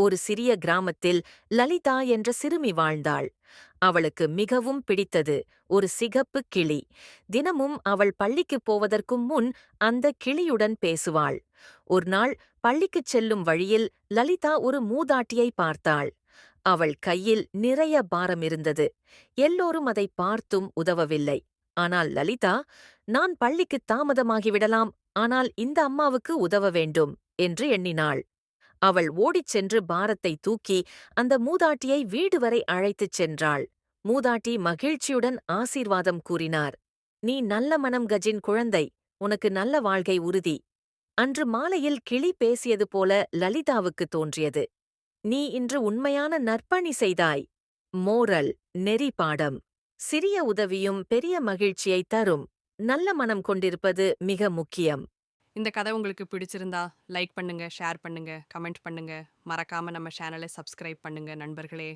ஒரு சிறிய கிராமத்தில் லலிதா என்ற சிறுமி வாழ்ந்தாள். அவளுக்கு மிகவும் பிடித்தது ஒரு சிகப்பு கிளி. தினமும் அவள் பள்ளிக்குப் போவதற்கும் முன் அந்த கிளியுடன் பேசுவாள். ஒரு நாள் பள்ளிக்குச் செல்லும் வழியில் லலிதா ஒரு மூதாட்டியை பார்த்தாள். அவள் கையில் நிறைய பாரம் இருந்தது. எல்லோரும் அதை பார்த்தும் உதவவில்லை. ஆனால் லலிதா நான் பள்ளிக்கு தாமதமாகிவிடலாம் ஆனால் இந்த அம்மாவுக்கு உதவ வேண்டும் என்று எண்ணினாள். அவள் ஓடிச் சென்று பாரத்தை தூக்கி அந்த மூதாட்டியை வீடு வரை அழைத்துச் சென்றாள். மூதாட்டி மகிழ்ச்சியுடன் ஆசீர்வாதம் கூறினார். நீ நல்ல மனம் கஜின் குழந்தை உனக்கு நல்ல வாழ்க்கை உறுதி அன்று மாலையில் கிளி பேசியது போல லலிதாவுக்கு தோன்றியது. நீ இன்று உண்மையான நற்பணி செய்தாய். மோரல் நெறி பாடம். சிறிய உதவியும் பெரிய மகிழ்ச்சியை தரும். நல்ல மனம் கொண்டிருப்பது மிக முக்கியம். இந்த கதை உங்களுக்கு பிடிச்சிருந்தா லைக் பண்ணுங்கள் ஷேர் பண்ணுங்கள் கமெண்ட் பண்ணுங்கள் மறக்காமல் நம்ம சேனலை சப்ஸ்கிரைப் பண்ணுங்கள் நண்பர்களே.